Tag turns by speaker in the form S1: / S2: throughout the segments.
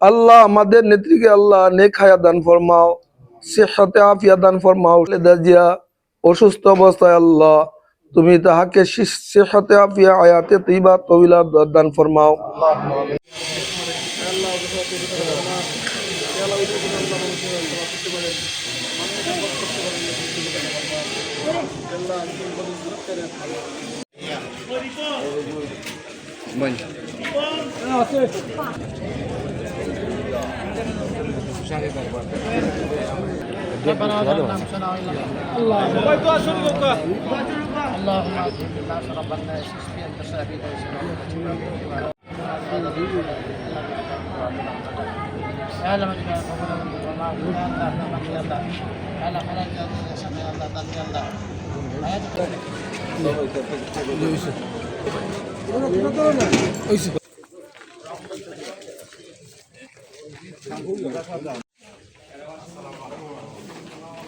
S1: আল্লাহ আমাদের নেত্রীকে আল্লাহ নেক হায়া দান ফরমাও, সেহতে আফিয়া দান ফরমাও। লেদাজিয়া অসুস্থ অবস্থায় আল্লাহ তুমি তাহাকে সেহতে আফিয়া আয়াতে তৈবা তবিলা দান ফরমাও।
S2: আছে اللهم اغفر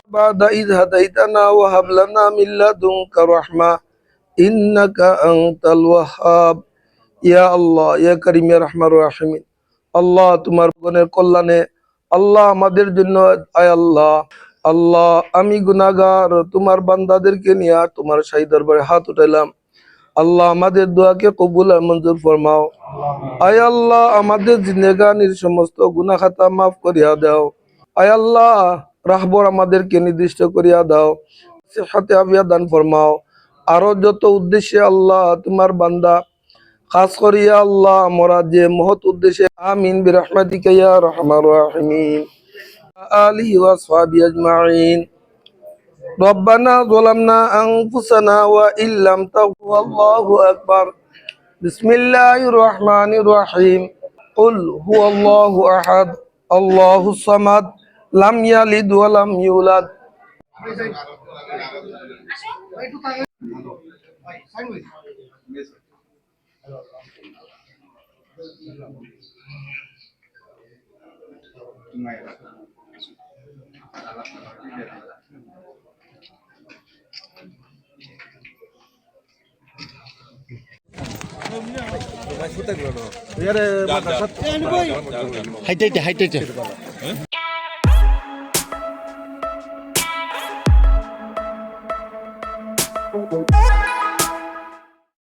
S2: بعد إذ هديتنا وهب لنا من لدنك رحمة إنك أنت الوهاب ইয়া আল্লাহ ইয়া করিম ইয়া রহমান রাহিমিন আল্লাহ তোমার গণের কল্যাণে আল্লাহ আমাদের জন্য আয় আল্লাহ আল্লাহ আমি গুনাহগার তোমার বান্দাদেরকে নিয়ে তোমার শাহী দরবারে হাত উঠাইলাম আল্লাহ আমাদের দোয়াকে কবুল আর মঞ্জুর ফরমাও। আয় আল্লাহ আমাদের জিন্দেগানির সমস্ত গুনাহ খাতা মাফ করিয়া দাও। আয় আল্লাহ রাহবর আমাদেরকে নির্দিষ্ট করিয়া দাও। হাতে আবিয়া দান ফরমাও। আরও যত উদ্দেশ্যে আল্লাহ তোমার বান্দা, খাস করিয়া আল্লাহ আমরা যে মহৎ উদ্দেশ্যে, আমিন বিরহমাতিকা ইয়া রহমান। রাহিমিন আলিহি ওয়া আসহাবি আজমাইন। ربنا ظلمنا أنفسنا وإن لم تغفر الله أكبر. بسم الله الرحمن الرحيم. قل هو الله أحد الله الصمد لم يلد ولم يولد.
S3: 入っていて入ってて。